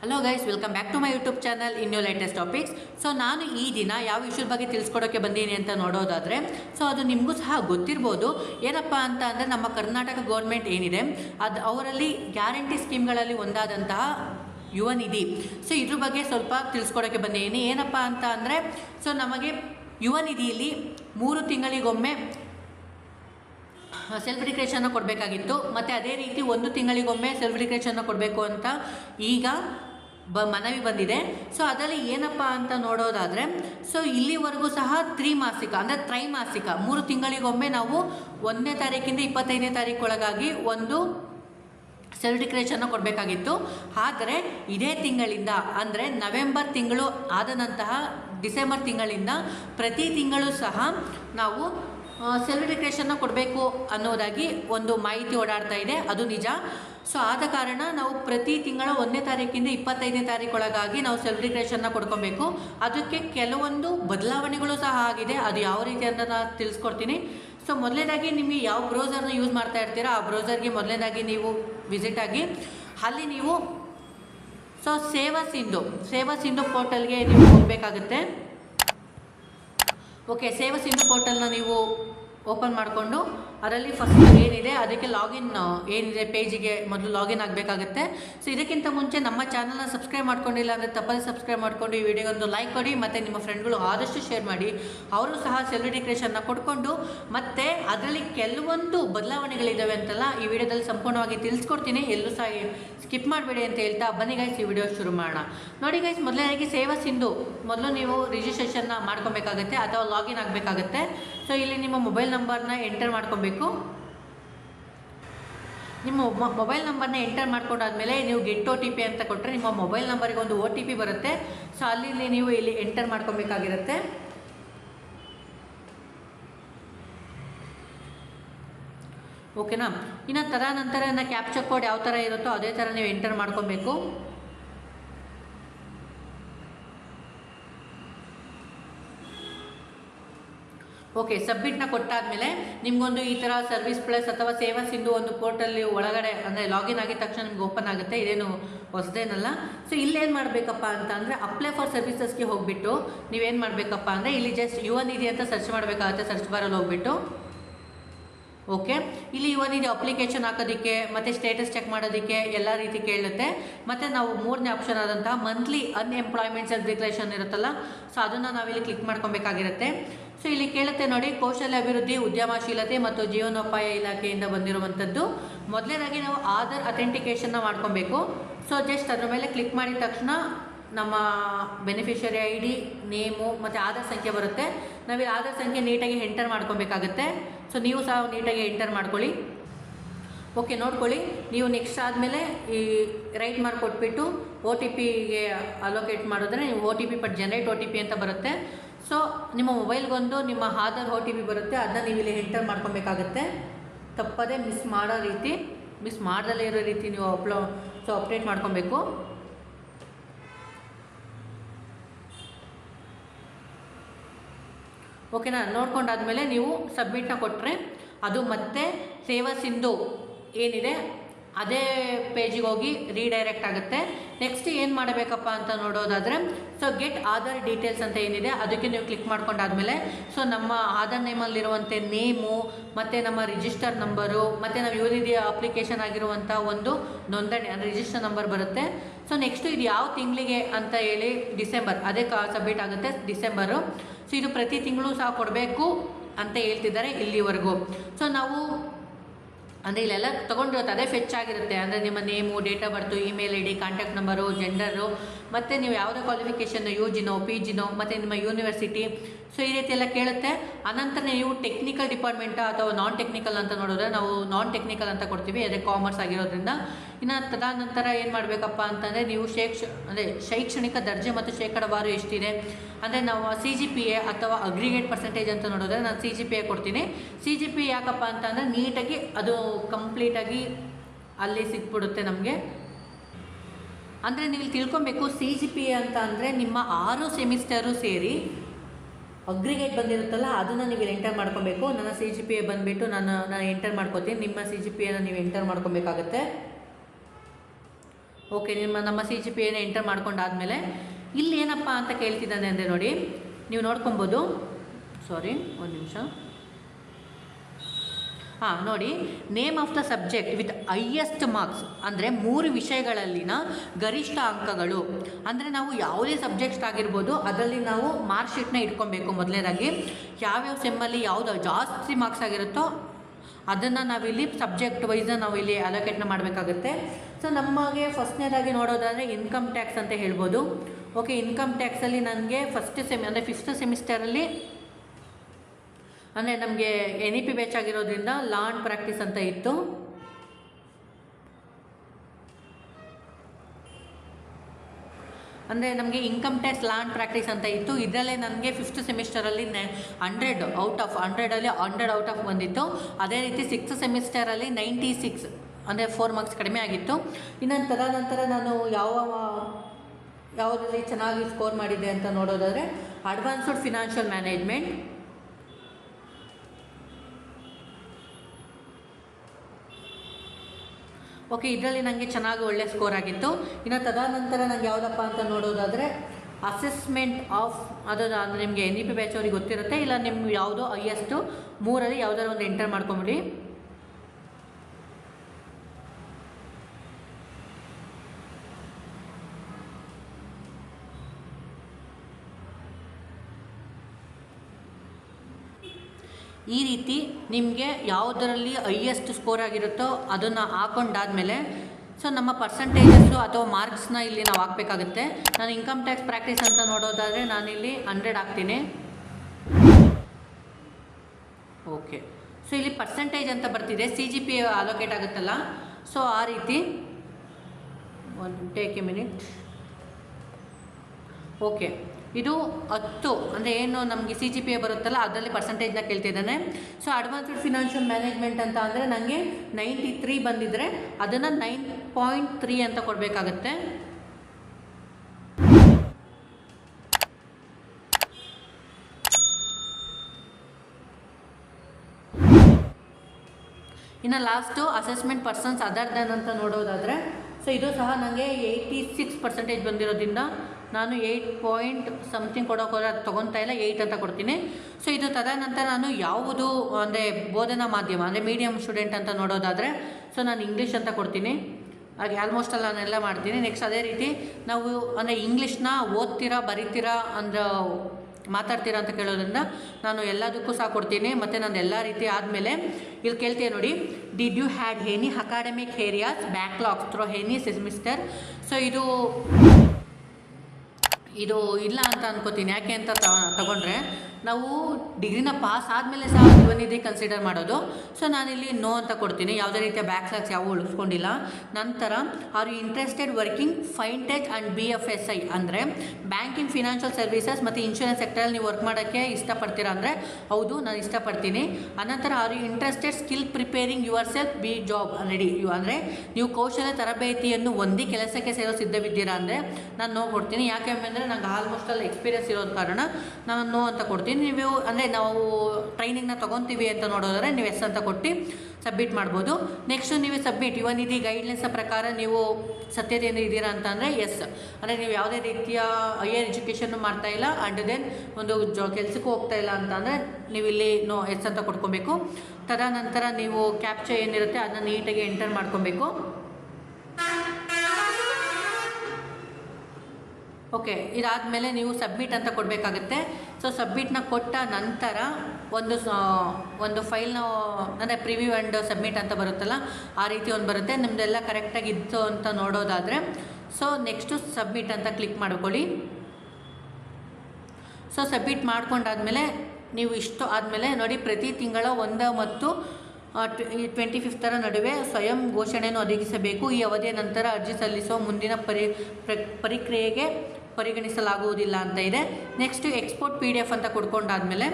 Hello guys welcome back to my YouTube channel in you latest topics so ನಾನು ಈ ದಿನ ಯಾವ ವಿಷಯದ ಬಗ್ಗೆ ತಿಳಿಸ್ಕೊಡೋಕ್ಕೆ ಬಂದೀನಿ ಅಂತ ನೋಡೋದಾದರೆ ಸೊ ಅದು ನಿಮಗೂ ಸಹ ಗೊತ್ತಿರ್ಬೋದು. ಏನಪ್ಪ ಅಂತ ಅಂದರೆ, ನಮ್ಮ ಕರ್ನಾಟಕ ಗೌರ್ಮೆಂಟ್ ಏನಿದೆ, ಅದು ಅವರಲ್ಲಿ ಗ್ಯಾರಂಟಿ ಸ್ಕೀಮ್ಗಳಲ್ಲಿ ಒಂದಾದಂತಹ ಯುವ ನಿಧಿ. ಸೊ ಇದ್ರ ಬಗ್ಗೆ ಸ್ವಲ್ಪ ತಿಳಿಸ್ಕೊಡೋಕ್ಕೆ ಬಂದಿದ್ದೀನಿ ಏನಪ್ಪ ಅಂತ ಅಂದರೆ ಸೊ ನಮಗೆ ಯುವ ನಿಧಿಯಲ್ಲಿ ಮೂರು ತಿಂಗಳಿಗೊಮ್ಮೆ ಸೆಲ್ಫ್ ಡಿಕ್ರೇಷನ್ನ ಕೊಡಬೇಕಾಗಿತ್ತು. ಮತ್ತು ಅದೇ ರೀತಿ ಒಂದು ತಿಂಗಳಿಗೊಮ್ಮೆ ಸೆಲ್ಫ್ ಡಿಕ್ರೇಷನ್ನ ಕೊಡಬೇಕು ಅಂತ ಈಗ ಬ ಮನವಿ ಬಂದಿದೆ. ಸೊ ಅದರಲ್ಲಿ ಏನಪ್ಪ ಅಂತ ನೋಡೋದಾದರೆ ಸೊ ಇಲ್ಲಿವರೆಗೂ ಸಹ ತ್ರಿಮಾಸಿಕ, ಅಂದರೆ ತ್ರೈಮಾಸಿಕ, ಮೂರು ತಿಂಗಳಿಗೊಮ್ಮೆ ನಾವು ಒಂದನೇ ತಾರೀಕಿಂದ ಇಪ್ಪತ್ತೈದನೇ ತಾರೀಕೊಳಗಾಗಿ ಒಂದು ಸೆಲ್ಫ್ ಡಿಕ್ರೇಷನ್ನ ಕೊಡಬೇಕಾಗಿತ್ತು. ಆದರೆ, ಇದೇ ತಿಂಗಳಿಂದ, ಅಂದರೆ ನವೆಂಬರ್ ತಿಂಗಳು ಆದ ನಂತರ, ಡಿಸೆಂಬರ್ ತಿಂಗಳಿಂದ ಪ್ರತಿ ತಿಂಗಳು ಸಹ ನಾವು ಸೆಲ್ಫ್ ಡಿಕ್ರೇಷನ್ನ ಕೊಡಬೇಕು ಅನ್ನೋದಾಗಿ ಒಂದು ಮಾಹಿತಿ ಓಡಾಡ್ತಾ ಇದೆ. ಅದು ನಿಜ. ಸೊ ಆದ ಕಾರಣ ನಾವು ಪ್ರತಿ ತಿಂಗಳ ಒಂದನೇ ತಾರೀಕಿಂದ ಇಪ್ಪತ್ತೈದನೇ ತಾರೀಕೊಳಗಾಗಿ ನಾವು ಸೆಲೆಬ್ರಿಟೇಷನ್ನ ಕೊಡ್ಕೊಬೇಕು. ಅದಕ್ಕೆ ಕೆಲವೊಂದು ಬದಲಾವಣೆಗಳು ಸಹ ಆಗಿದೆ. ಅದು ಯಾವ ರೀತಿ ಅಂತ ನಾನು ತಿಳಿಸ್ಕೊಡ್ತೀನಿ. ಸೊ ಮೊದಲನೇದಾಗಿ ನಿಮಗೆ ಯಾವ ಬ್ರೌಸರ್ನ ಯೂಸ್ ಮಾಡ್ತಾ ಇರ್ತೀರಾ, ಆ ಬ್ರೌಸರ್ಗೆ ಮೊದಲನೇದಾಗಿ ನೀವು ವಿಸಿಟ್ ಆಗಿ, ಅಲ್ಲಿ ನೀವು ಸೊ ಸೇವಾ ಸಿಂಧು ಸೇವಾ ಸಿಂಧು ಪೋರ್ಟಲ್ಗೆ ನೀವು ಹೋಗಬೇಕಾಗುತ್ತೆ. ಓಕೆ ಸೇವಾ ಸಿಂಧು ಪೋರ್ಟಲ್ನ ನೀವು ಓಪನ್ ಮಾಡಿಕೊಂಡು ಅದರಲ್ಲಿ ಫಸ್ಟ್ ಏನಿದೆ, ಅದಕ್ಕೆ ಲಾಗಿನ್ ಏನಿದೆ ಪೇಜಿಗೆ ಮೊದಲು ಲಾಗಿನ್ ಆಗಬೇಕಾಗುತ್ತೆ. ಸೊ ಇದಕ್ಕಿಂತ ಮುಂಚೆ ನಮ್ಮ ಚಾನಲ್ನ ಸಬ್ಸ್ಕ್ರೈಬ್ ಮಾಡ್ಕೊಂಡಿಲ್ಲ ಅಂದರೆ ತಪ್ಪದೇ ಸಬ್ಸ್ಕ್ರೈಬ್ ಮಾಡಿಕೊಂಡು ಈ ವಿಡಿಯೋಗೊಂದು ಲೈಕ್ ಕೊಡಿ, ಮತ್ತು ನಿಮ್ಮ ಫ್ರೆಂಡ್ಗಳು ಆದಷ್ಟು ಶೇರ್ ಮಾಡಿ. ಅವರು ಸಹ ಸೆಲೆಬ್ರಿಟಿ ಕ್ರಿಯೇಷನ್ನ ಕೊಡ್ಕೊಂಡು, ಮತ್ತು ಅದರಲ್ಲಿ ಕೆಲವೊಂದು ಬದಲಾವಣೆಗಳಿದ್ದಾವೆ ಅಂತಲ್ಲ, ಈ ವಿಡಿಯೋದಲ್ಲಿ ಸಂಪೂರ್ಣವಾಗಿ ತಿಳಿಸ್ಕೊಡ್ತೀನಿ. ಎಲ್ಲೂ ಸಹ ಸ್ಕಿಪ್ ಮಾಡಬೇಡಿ ಅಂತ ಹೇಳ್ತಾ ಬನ್ನಿ ಗೈಸ್ ಈ ವಿಡಿಯೋ ಶುರು ಮಾಡೋಣ. ನೋಡಿ ಗೈಸ್ ಮೊದಲನೇದಾಗಿ ಸೇವಾ ಸಿಂಧು. ಮೊದಲು ನೀವು ರಿಜಿಸ್ಟ್ರೇಷನ್ನ ಮಾಡ್ಕೊಬೇಕಾಗುತ್ತೆ ಅಥವಾ ಲಾಗಿನ್ ಆಗಬೇಕಾಗುತ್ತೆ. ಸೊ ಇಲ್ಲಿ ನಿಮ್ಮ ಮೊಬೈಲ್ ನಂಬರ್ನ ಎಂಟರ್ ಮಾಡ್ಕೊಬೇಕು. ನಿಮ್ಮ ಮೊಬೈಲ್ ನಂಬರ್ನ ಎಂಟರ್ ಮಾಡ್ಕೊಂಡಾದ್ಮೇಲೆ ನೀವು ಗೆಟ್ ಒ ಟಿ ಪಿ ಅಂತ ಕೊಟ್ಟರೆ ನಿಮ್ಮ ಮೊಬೈಲ್ ನಂಬರಿಗೆ ಒಂದು ಒ ಟಿ ಪಿ ಬರುತ್ತೆ. ಸೊ ಅಲ್ಲಿ ನೀವು ಇಲ್ಲಿ ಎಂಟರ್ ಮಾಡ್ಕೊಬೇಕಾಗಿರುತ್ತೆ. ಓಕೆನಾ ಇನ್ನು ತರ ನಂತರ ಕ್ಯಾಪ್ಚರ್ ಕೋಡ್ ಯಾವ ಥರ ಇರುತ್ತೋ ಅದೇ ಥರ ನೀವು ಎಂಟರ್ ಮಾಡ್ಕೊಬೇಕು. ಓಕೆ ಸಬ್ಮಿಟ್ನ ಕೊಟ್ಟಾದಮೇಲೆ ನಿಮಗೊಂದು ಈ ಥರ ಸರ್ವಿಸ್ ಪ್ಲಸ್ ಅಥವಾ ಸೇವಾ ಸಿಂಧು ಒಂದು ಪೋರ್ಟಲ್ಲಿ ಒಳಗಡೆ ಅಂದರೆ ಲಾಗಿನ್ ಆಗಿದ ತಕ್ಷಣ ನಿಮ್ಗೆ ಓಪನ್ ಆಗುತ್ತೆ. ಇದೇನು ಹೊಸದೇನಲ್ಲ. ಸೊ ಇಲ್ಲೇನು ಮಾಡಬೇಕಪ್ಪ ಅಂತ ಅಂದರೆ ಅಪ್ಲೈ ಫಾರ್ ಸರ್ವಿಸಸ್ಗೆ ಹೋಗಿಬಿಟ್ಟು ನೀವೇನು ಮಾಡಬೇಕಪ್ಪ ಅಂದರೆ ಇಲ್ಲಿ ಜಸ್ಟ್ ಯುವ ನಿಧಿ ಅಂತ ಸರ್ಚ್ ಮಾಡಬೇಕಾಗುತ್ತೆ ಸರ್ಚ್ ಬಾರಲ್ಲಿ ಹೋಗ್ಬಿಟ್ಟು. ಓಕೆ ಇಲ್ಲಿ ಇವನ್ ಇದು ಅಪ್ಲಿಕೇಶನ್ ಹಾಕೋದಕ್ಕೆ, ಮತ್ತು ಸ್ಟೇಟಸ್ ಚೆಕ್ ಮಾಡೋದಕ್ಕೆ ಎಲ್ಲ ರೀತಿ ಕೇಳುತ್ತೆ. ಮತ್ತು ನಾವು ಮೂರನೇ ಆಪ್ಷನ್ ಆದಂತಹ ಮಂತ್ಲಿ ಅನ್ಎಂಪ್ಲಾಯ್ಮೆಂಟ್ ಸೆಲ್ಫ್ ಡಿಕ್ಲೇಷನ್ ಇರುತ್ತಲ್ಲ ಸೊ ಅದನ್ನು ನಾವಿಲ್ಲಿ ಕ್ಲಿಕ್ ಮಾಡ್ಕೊಬೇಕಾಗಿರುತ್ತೆ. ಸೊ ಇಲ್ಲಿ ಕೇಳುತ್ತೆ ನೋಡಿ, ಕೌಶಲ್ಯ ಅಭಿವೃದ್ಧಿ, ಉದ್ಯಮಶೀಲತೆ ಮತ್ತು ಜೀವನೋಪಾಯ ಇಲಾಖೆಯಿಂದ ಬಂದಿರುವಂಥದ್ದು. ಮೊದಲನೇದಾಗಿ ನಾವು ಆಧಾರ್ ಅಥೆಂಟಿಕೇಷನ್ನ ಮಾಡ್ಕೊಬೇಕು. ಸೊ ಜಸ್ಟ್ ಅದ್ರ ಮೇಲೆ ಕ್ಲಿಕ್ ಮಾಡಿದ ತಕ್ಷಣ ನಮ್ಮ ಬೆನಿಫಿಷರಿ ಐ ಡಿ ನೇಮು ಮತ್ತು ಆಧಾರ್ ಸಂಖ್ಯೆ ಬರುತ್ತೆ. ನಾವಿಲ್ಲಿ ಆಧಾರ್ ಸಂಖ್ಯೆ ನೀಟಾಗಿ ಎಂಟರ್ ಮಾಡ್ಕೊಬೇಕಾಗುತ್ತೆ. ಸೊ ನೀವು ಸಹ ನೀಟಾಗಿ ಎಂಟರ್ ಮಾಡ್ಕೊಳ್ಳಿ. ಓಕೆ ನೋಡ್ಕೊಳ್ಳಿ. ನೀವು ನೆಕ್ಸ್ಟ್ ಆದಮೇಲೆ ಈ ರೈಟ್ ಮಾರ್ಕ್ ಕೊಟ್ಬಿಟ್ಟು ಒ ಟಿ ಪಿಗೆ ಅಲೋಕೇಟ್ ಮಾಡಿದ್ರೆ ನೀವು O T P but generate O T P ಅಂತ ಬರುತ್ತೆ. ಸೊ ನಿಮ್ಮ ಮೊಬೈಲ್ಗೊಂದು ನಿಮ್ಮ ಆಧಾರ್ ಒ ಟಿ ಪಿ ಬರುತ್ತೆ. ಅದನ್ನ ನೀವು ಇಲ್ಲಿ ಎಂಟರ್ ಮಾಡ್ಕೊಬೇಕಾಗತ್ತೆ. ತಪ್ಪದೇ ಮಿಸ್ ಮಾಡೋ ರೀತಿ ಮಿಸ್ ಮಾಡದಲ್ಲೇ ಇರೋ ರೀತಿ ನೀವು ಅಪ್ಲೋ ಸೊ ಅಪ್ಡೇಟ್ ಮಾಡ್ಕೊಬೇಕು. ಓಕೆನಾ? ನೋಡ್ಕೊಂಡಾದ್ಮೇಲೆ ನೀವು ಸಬ್ಮಿಟ್ನ ಕೊಟ್ಟರೆ ಅದು ಮತ್ತೆ ಸೇವಾ ಸಿಂಧು ಏನಿದೆ? ಅದೇ ಪೇಜಿಗೆ ಹೋಗಿ ರೀಡೈರೆಕ್ಟ್ ಆಗುತ್ತೆ. ನೆಕ್ಸ್ಟ್ ಏನು ಮಾಡಬೇಕಪ್ಪ ಅಂತ ನೋಡೋದಾದರೆ ಸೊ ಗೆಟ್ ಆಧಾರ್ ಡೀಟೇಲ್ಸ್ ಅಂತ ಏನಿದೆ, ಅದಕ್ಕೆ ನೀವು ಕ್ಲಿಕ್ ಮಾಡ್ಕೊಂಡಾದ್ಮೇಲೆ ಸೊ ನಮ್ಮ ಆಧಾರ್ ನೇಮಲ್ಲಿರುವಂತೆ ನೇಮು, ಮತ್ತು ನಮ್ಮ ರಿಜಿಸ್ಟರ್ ನಂಬರು ಮತ್ತು ನಾವು ಯುವನಿಧಿಯ ಅಪ್ಲಿಕೇಶನ್ ಆಗಿರುವಂಥ ಒಂದು ನೋಂದಣಿ, ಅಂದರೆ ರಿಜಿಸ್ಟರ್ ನಂಬರ್ ಬರುತ್ತೆ. ಸೊ ನೆಕ್ಸ್ಟು ಇದು ಯಾವ ತಿಂಗಳಿಗೆ ಅಂತ ಹೇಳಿ ಡಿಸೆಂಬರ್, ಅದೇ ಸಬ್ಮಿಟ್ ಆಗುತ್ತೆ ಡಿಸೆಂಬರು. ಸೊ ಇದು ಪ್ರತಿ ತಿಂಗಳು ಸಹ ಕೊಡಬೇಕು ಅಂತ ಹೇಳ್ತಿದ್ದಾರೆ ಇಲ್ಲಿವರೆಗೂ. ಸೊ ನಾವು ಅಂದರೆ ಇಲ್ಲೆಲ್ಲ ತೊಗೊಂಡಿರುತ್ತೆ ಅದೇ ಫೆಚ್ ಆಗಿರುತ್ತೆ. ಅಂದರೆ ನಿಮ್ಮ name date of birth email I D contact number gender ಮತ್ತು ನೀವು ಯಾವುದೇ ಕ್ವಾಲಿಫಿಕೇಷನ್ ಯು ಜಿನೋ ಪಿ ಜಿನೋ ಮತ್ತು ನಿಮ್ಮ ಯೂನಿವರ್ಸಿಟಿ ಸೊ ಈ ರೀತಿ ಎಲ್ಲ ಕೇಳುತ್ತೆ. ಅನಂತರ ನೀವು ಟೆಕ್ನಿಕಲ್ ಡಿಪಾರ್ಟ್ಮೆಂಟಾ ಅಥವಾ ನಾನ್ ಟೆಕ್ನಿಕಲ್ ಅಂತ ನೋಡಿದ್ರೆ ನಾವು ನಾನ್ ಟೆಕ್ನಿಕಲ್ ಅಂತ ಕೊಡ್ತೀವಿ, ಅದೇ ಕಾಮರ್ಸ್ ಆಗಿರೋದ್ರಿಂದ. ಇನ್ನು ತದನಂತರ ಏನು ಮಾಡಬೇಕಪ್ಪ ಅಂತಂದರೆ ನೀವು ಶೈಕ್ಷ, ಅಂದರೆ ಶೈಕ್ಷಣಿಕ ದರ್ಜೆ ಮತ್ತು ಶೇಕಡವಾರು ಎಷ್ಟಿದೆ. ಅಂದರೆ ನಾವು ಸಿ ಜಿ ಪಿ ಎ ಅಥವಾ ಅಗ್ರಿಗೇಟ್ ಪರ್ಸೆಂಟೇಜ್ ಅಂತ ನೋಡಿದ್ರೆ ನಾನು ಸಿ ಜಿ ಪಿ ಎ ಕೊಡ್ತೀನಿ. ಸಿ ಜಿ ಪಿ ಯಾಕಪ್ಪ ಅಂತಂದರೆ ನೀಟಾಗಿ ಅದು ಕಂಪ್ಲೀಟಾಗಿ ಅಲ್ಲಿ ಸಿಕ್ಬಿಡುತ್ತೆ ನಮಗೆ. ಅಂದರೆ ನೀವು ತಿಳ್ಕೊಬೇಕು ಸಿ ಜಿ ಪಿ ಅಂತ ಅಂದರೆ ನಿಮ್ಮ ಆರು ಸೆಮಿಸ್ಟರು ಸೇರಿ ಅಗ್ರಿಗೇಟ್ ಬಂದಿರುತ್ತಲ್ಲ, ಅದನ್ನು ನೀವು ಎಂಟರ್ ಮಾಡ್ಕೊಬೇಕು. ನನ್ನ ಸಿ ಜಿ ಪಿ ಎ ಬಂದುಬಿಟ್ಟು ನಾನು ನಾನು ಎಂಟರ್ ಮಾಡ್ಕೋತೀನಿ. ನಿಮ್ಮ ಸಿ ಜಿ ಪಿ ಎನ ನೀವು ಎಂಟರ್ ಮಾಡ್ಕೊಬೇಕಾಗತ್ತೆ. ಓಕೆ ನಿಮ್ಮ, ನಮ್ಮ ಸಿ ಜಿ ಪಿ ಎನ ಎಂಟರ್ ಮಾಡ್ಕೊಂಡಾದ್ಮೇಲೆ ಇಲ್ಲಿ ಏನಪ್ಪ ಅಂತ ಕೇಳ್ತಿದ್ದಾನೆ ಅಂದರೆ ನೋಡಿ, ನೀವು ನೋಡ್ಕೊಬೋದು. ಸಾರಿ ಒಂದು ನಿಮಿಷ. ಹಾಂ, ನೋಡಿ name of the subject with highest marks ಅಂದರೆ ಮೂರು ವಿಷಯಗಳಲ್ಲಿನ ಗರಿಷ್ಠ ಅಂಕಗಳು. ಅಂದರೆ ನಾವು ಯಾವುದೇ ಸಬ್ಜೆಕ್ಟ್ ಆಗಿರ್ಬೋದು, ಅದರಲ್ಲಿ ನಾವು ಮಾರ್ಕ್ ಶೀಟ್ನ ಇಟ್ಕೊಬೇಕು ಮೊದಲನೇದಾಗಿ ಯಾವ್ಯಾವ ಸೆಮ್ಮಲ್ಲಿ ಯಾವುದು ಜಾಸ್ತಿ ಮಾರ್ಕ್ಸ್ ಆಗಿರುತ್ತೋ, ಅದನ್ನು ನಾವಿಲ್ಲಿ ಸಬ್ಜೆಕ್ಟ್ ವೈಸ್ನ ನಾವು ಇಲ್ಲಿ ಅಲೋಕೇಟ್ನ ಮಾಡಬೇಕಾಗುತ್ತೆ. ಸೊ ನಮಗೆ ಫಸ್ಟ್ನೇದಾಗಿ ನೋಡೋದಾದರೆ ಇನ್ಕಮ್ ಟ್ಯಾಕ್ಸ್ ಅಂತ ಹೇಳ್ಬೋದು. ಓಕೆ ಇನ್ಕಮ್ ಟ್ಯಾಕ್ಸಲ್ಲಿ ನನಗೆ ಫಸ್ಟ್ ಸೆಮಿ ಅಂದರೆ ಫಿಫ್ತ್ ಸೆಮಿಸ್ಟರಲ್ಲಿ ಅಂದರೆ ನಮಗೆ ಎನ್ ಇ ಪಿ ಬ್ಯಾಚ್ ಆಗಿರೋದ್ರಿಂದ ಲಾ ಆ್ಯಂಡ್ ಪ್ರಾಕ್ಟೀಸ್ ಅಂತ ಇತ್ತು. ಅಂದರೆ ನಮಗೆ income tax law and practice ಅಂತ ಇತ್ತು. ಇದರಲ್ಲೇ ನನಗೆ ಫಿಫ್ತ್ ಸೆಮಿಸ್ಟರಲ್ಲಿ ಹಂಡ್ರೆಡ್ ಔಟ್ ಆಫ್ ಹಂಡ್ರೆಡಲ್ಲಿ ಹಂಡ್ರೆಡ್ ಔಟ್ ಆಫ್ ಬಂದಿತ್ತು. ಅದೇ ರೀತಿ ಸಿಕ್ಸ್ತ್ ಸೆಮಿಸ್ಟರಲ್ಲಿ ನೈಂಟಿ ಸಿಕ್ಸ್ ಅಂದರೆ ಫೋರ್ ಮಾರ್ಕ್ಸ್ ಕಡಿಮೆ ಆಗಿತ್ತು. ಇನ್ನು ತದನಂತರ ನಾನು ಯಾವ ಯಾವುದರಲ್ಲಿ ಚೆನ್ನಾಗಿ ಸ್ಕೋರ್ ಮಾಡಿದ್ದೆ ಅಂತ ನೋಡೋದಾದರೆ, ಅಡ್ವಾನ್ಸ್ಡ್ ಫಿನಾನ್ಷಿಯಲ್ ಮ್ಯಾನೇಜ್ಮೆಂಟ್. ಓಕೆ ಇದರಲ್ಲಿ ನನಗೆ ಚೆನ್ನಾಗಿ ಒಳ್ಳೆ ಸ್ಕೋರ್ ಆಗಿತ್ತು. ಇನ್ನು ತದಾನಂತರ ನನಗೆ ಯಾವುದಪ್ಪ ಅಂತ ನೋಡೋದಾದರೆ ಅಸೆಸ್ಮೆಂಟ್ ಆಫ್ ಅದು ನಿಮಗೆ ಎನ್ ಇ ಪಿ ಬ್ಯಾಚ್ ಅವ್ರಿಗೆ ಗೊತ್ತಿರುತ್ತೆ, ಇಲ್ಲ ನಿಮ್ಗೆ ಯಾವುದೋ ಹೈಯೆಸ್ಟು ಮೂರಲ್ಲಿ ಯಾವುದಾದ್ರು ಒಂದು ಎಂಟರ್ ಮಾಡ್ಕೊಂಬಿಡಿ. ಈ ರೀತಿ ನಿಮಗೆ ಯಾವುದರಲ್ಲಿ ಹೈಯೆಸ್ಟ್ ಸ್ಕೋರ್ ಆಗಿರುತ್ತೋ ಅದನ್ನು ಹಾಕೊಂಡಾದ್ಮೇಲೆ ಸೊ ನಮ್ಮ ಪರ್ಸೆಂಟೇಜಸ್ಸು ಅಥವಾ ಮಾರ್ಕ್ಸ್ನ ಇಲ್ಲಿ ನಾವು ಹಾಕಬೇಕಾಗುತ್ತೆ. ನಾನು ಇನ್ಕಮ್ ಟ್ಯಾಕ್ಸ್ ಪ್ರಾಕ್ಟೀಸ್ ಅಂತ ನೋಡೋದಾದರೆ ನಾನಿಲ್ಲಿ ಹಂಡ್ರೆಡ್ ಹಾಕ್ತೀನಿ. ಓಕೆ ಸೊ ಇಲ್ಲಿ ಪರ್ಸೆಂಟೇಜ್ ಅಂತ ಬರ್ತಿದೆ. ಸಿ ಜಿ ಪಿ ಅಲೋಕೇಟ್ ಆಗುತ್ತಲ್ಲ. ಸೊ ಆ ರೀತಿ ಒಂದು ಟೇಕ್ ಎ ಮಿನಿಟ್ ಓಕೆ ಇದು ಹತ್ತು, ಅಂದರೆ ಏನು ನಮಗೆ ಸಿ ಜಿ ಪಿ ಎ ಬರುತ್ತಲ್ಲ, ಅದರಲ್ಲಿ ಪರ್ಸೆಂಟೇಜ್ನ ಕೇಳ್ತಿದ್ದಾನೆ. ಸೊ ಅಡ್ವಾನ್ಸ್ಡ್ ಫಿನಾನ್ಷಿಯಲ್ ಮ್ಯಾನೇಜ್ಮೆಂಟ್ ಅಂತ ಅಂದರೆ ನನಗೆ ನೈಂಟಿ ತ್ರೀ ಬಂದಿದ್ದರೆ ಅದನ್ನು ನೈನ್ ಪಾಯಿಂಟ್ ತ್ರೀ ಅಂತ ಕೊಡಬೇಕಾಗತ್ತೆ. ಇನ್ನು last assessment persons other than ಅಂತ ನೋಡೋದಾದರೆ ಸೊ ಇದು ಸಹ ನನಗೆ ಏಯ್ಟಿ ಸಿಕ್ಸ್ ಪರ್ಸೆಂಟೇಜ್ ಬಂದಿರೋದ್ರಿಂದ ನಾನು ಏಯ್ಟ್ ಪಾಯಿಂಟ್ ಸಮಥಿಂಗ್ ಕೊಡೋಕೆ ಹೋದ್ರೆ ಅದು ತೊಗೊತಾ ಇಲ್ಲ, ಏಯ್ಟ್ ಅಂತ ಕೊಡ್ತೀನಿ. ಸೊ ಇದು ತದನಂತರ ನಾನು ಯಾವುದು, ಅಂದರೆ ಬೋಧನಾ ಮಾಧ್ಯಮ, ಅಂದರೆ ಮೀಡಿಯಮ್ ಸ್ಟೂಡೆಂಟ್ ಅಂತ ನೋಡೋದಾದರೆ ಸೊ ನಾನು ಇಂಗ್ಲೀಷ್ ಅಂತ ಕೊಡ್ತೀನಿ. ಹಾಗೆ ಆಲ್ಮೋಸ್ಟ್ ಅಲ್ಲಿ ನಾನೆಲ್ಲ ಮಾಡ್ತೀನಿ. ನೆಕ್ಸ್ಟ್ ಅದೇ ರೀತಿ ನಾವು, ಅಂದರೆ ಇಂಗ್ಲೀಷ್ನ ಓದ್ತೀರಾ, ಬರಿತೀರಾ ಅಂದ್ರೆ ಮಾತಾಡ್ತೀರಾ ಅಂತ ಕೇಳೋದ್ರಿಂದ ನಾನು ಎಲ್ಲದಕ್ಕೂ ಸಹ ಕೊಡ್ತೀನಿ. ಮತ್ತು ನಾನು ಎಲ್ಲ ರೀತಿ ಆದಮೇಲೆ ಇಲ್ಲಿ ಕೇಳ್ತೀನಿ ನೋಡಿ. Did you had any academic arrears backlogs through any semester so ಇದು ಇದು ಇಲ್ಲ ಅಂತ ಅನ್ಕೋತೀನಿ. ಯಾಕೆ ಅಂತ ತಗೊಂಡ್ರೆ ನಾವು ಡಿಗ್ರಿನ ಪಾಸ್ ಆದಮೇಲೆ ಸಹ ಜೀವನಿಧಿ ಕನ್ಸಿಡರ್ ಮಾಡೋದು. ಸೊ ನಾನಿಲ್ಲಿ ನೋ ಅಂತ ಕೊಡ್ತೀನಿ. ಯಾವುದೇ ರೀತಿಯ ಬ್ಯಾಕ್ಲಾಗ್ಸ್ ಯಾವ ಉಳಿಸ್ಕೊಂಡಿಲ್ಲ. ನಂತರ are you interested working fintech and B F S I ಅಂದರೆ ಬ್ಯಾಂಕಿಂಗ್ ಫಿನಾನ್ಷಿಯಲ್ ಸರ್ವಿಸಸ್ ಮತ್ತು ಇನ್ಶೂರೆನ್ಸ್ ಸೆಕ್ಟರಲ್ಲಿ ನೀವು ವರ್ಕ್ ಮಾಡೋಕ್ಕೆ ಇಷ್ಟಪಡ್ತೀರಾ ಅಂದರೆ ಹೌದು, ನಾನು ಇಷ್ಟಪಡ್ತೀನಿ. ಅನಂತರ are you interested skill preparing yourself be job ready you, ಅಂದರೆ ನೀವು ಕೌಶಲ್ಯ ತರಬೇತಿಯನ್ನು ಹೊಂದಿ ಕೆಲಸಕ್ಕೆ ಸೇರೋ ಸಿದ್ಧವಿದ್ದೀರಾ ಅಂದರೆ ನಾನು ನೋ ಕೊಡ್ತೀನಿ. ಯಾಕೆ ಅಂದರೆ ನಂಗೆ ಆಲ್ಮೋಸ್ಟ್ ಅಲ್ಲಿ ಎಕ್ಸ್ಪೀರಿಯನ್ಸ್ ಇರೋದ ಕಾರಣ ನಾನು ನೋ ಅಂತ ಕೊಡ್ತೀನಿ. ನೀವು ಅಂದರೆ ನಾವು ಟ್ರೈನಿಂಗ್ನ ತೊಗೊತೀವಿ ಅಂತ ನೋಡೋದಾದರೆ ನೀವು ಎಸ್ ಅಂತ ಕೊಟ್ಟು ಸಬ್ಮಿಟ್ ಮಾಡ್ಬೋದು. ನೆಕ್ಸ್ಟ್ ನೀವು ಸಬ್ಮಿಟ್ ಯುವನಿಧಿ ಗೈಡ್ಲೈನ್ಸ್ ಪ್ರಕಾರ ನೀವು ಸತ್ಯತೆಯಿಂದ ಇದ್ದೀರಾ ಅಂತ ಅಂದರೆ ಎಸ್ ಅಂದರೆ ನೀವು ಯಾವುದೇ ರೀತಿಯ ಹೈಯರ್ ಎಜುಕೇಷನ್ನು ಮಾಡ್ತಾ ಇಲ್ಲ ಆ್ಯಂಡ್ ದೆನ್ ಒಂದು ಜಾ ಕೆಲಸಕ್ಕೂ ಹೋಗ್ತಾ ಇಲ್ಲ ಅಂತ ಅಂದರೆ ನೀವು ಇಲ್ಲಿ ನೋ ಎಸ್ ಅಂತ ಕೊಡ್ಕೊಬೇಕು ತದನಂತರ ನೀವು ಕ್ಯಾಪ್ಚರ್ ಏನಿರುತ್ತೆ, ಅದನ್ನ ನೀಟಾಗಿ ಎಂಟರ್ ಮಾಡ್ಕೊಬೇಕು. ಓಕೆ, ಇದಾದಮೇಲೆ ನೀವು ಸಬ್ಮಿಟ್ ಅಂತ ಕೊಡಬೇಕಾಗುತ್ತೆ. ಸೊ ಸಬ್ಮಿಟ್ನ ಕೊಟ್ಟ ನಂತರ ಒಂದು ಒಂದು ಫೈಲ್ನ ಅಂದರೆ ಪ್ರಿವ್ಯೂ ಆ್ಯಂಡ್ ಸಬ್ಮಿಟ್ ಅಂತ ಬರುತ್ತಲ್ಲ, ಆ ರೀತಿ ಒಂದು ಬರುತ್ತೆ. ನಿಮ್ಮದೆಲ್ಲ ಕರೆಕ್ಟಾಗಿ ಇತ್ತು ಅಂತ ನೋಡೋದಾದರೆ ಸೊ ನೆಕ್ಸ್ಟು ಸಬ್ಮಿಟ್ ಅಂತ ಕ್ಲಿಕ್ ಮಾಡ್ಕೊಳ್ಳಿ. ಸೊ ಸಬ್ಮಿಟ್ ಮಾಡ್ಕೊಂಡಾದ್ಮೇಲೆ ನೀವು ಇಷ್ಟು ಆದಮೇಲೆ ನೋಡಿ ಪ್ರತಿ ತಿಂಗಳ ಒಂದು ಮತ್ತು ಟ್ವೆಂಟಿ ಫಿಫ್ತರ ನಡುವೆ ಸ್ವಯಂ ಘೋಷಣೆಯನ್ನು ಒದಗಿಸಬೇಕು. ಈ ಅವಧಿಯ ನಂತರ ಅರ್ಜಿ ಸಲ್ಲಿಸುವ ಮುಂದಿನ ಪರಿ, ಪ್ರ- ಪ್ರಕ್ರಿಯೆಗೆ ಪರಿಗಣಿಸಲಾಗುವುದಿಲ್ಲ ಅಂತ ಇದೆ. Next export P D F ಅಂತ ಕೊಡ್ಕೊಂಡಾದಮೇಲೆ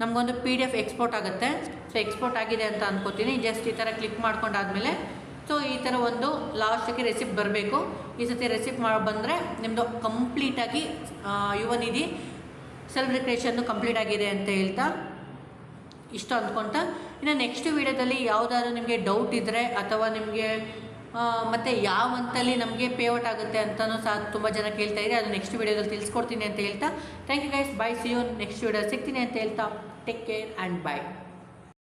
ನಮಗೊಂದು ಪಿ ಡಿ ಎಫ್ ಎಕ್ಸ್ಪೋರ್ಟ್ ಆಗುತ್ತೆ. ಸೊ ಎಕ್ಸ್ಪೋರ್ಟ್ ಆಗಿದೆ ಅಂತ ಅನ್ಕೋತೀನಿ. ಜಸ್ಟ್ ಈ ಥರ ಕ್ಲಿಕ್ ಮಾಡ್ಕೊಂಡಾದಮೇಲೆ ಸೊ ಈ ಥರ ಒಂದು ಲಾಸ್ಟಿಗೆ ರೆಸಿಪ್ಟ್ ಬರಬೇಕು. ಈ ಸತಿ ರೆಸಿಪ್ಟ್ ಮಾಡಿ ಬಂದರೆ ನಿಮ್ಮದು ಕಂಪ್ಲೀಟಾಗಿ ಯುವ ನಿಧಿ ಸೆಲ್ಫ್ ಕಂಪ್ಲೀಟ್ ಆಗಿದೆ ಅಂತ ಹೇಳ್ತಾ ಇಷ್ಟು ಅಂದ್ಕೊತ. ಇನ್ನು ನೆಕ್ಸ್ಟ್ ವೀಡಿಯೋದಲ್ಲಿ ಯಾವುದಾದ್ರೂ ನಿಮಗೆ ಡೌಟ್ ಇದ್ದರೆ ಅಥವಾ ನಿಮಗೆ ಮತ್ತು ಯಾವ ಮಂತಲ್ಲಿ ನಮಗೆ ಪೇಔಟ್ ಆಗುತ್ತೆ ಅಂತಲೂ ಸಹ ತುಂಬ ಜನ ಕೇಳ್ತಾ ಇದ್ದಾರೆ ಅದು ನೆಕ್ಸ್ಟ್ ವೀಡಿಯೋದಲ್ಲಿ ತಿಳಿಸ್ಕೊಡ್ತೀನಿ ಅಂತ ಹೇಳ್ತಾ. Thank you guys bye see you next video ಸಿಗ್ತೀನಿ ಅಂತ ಹೇಳ್ತಾ. Take care and bye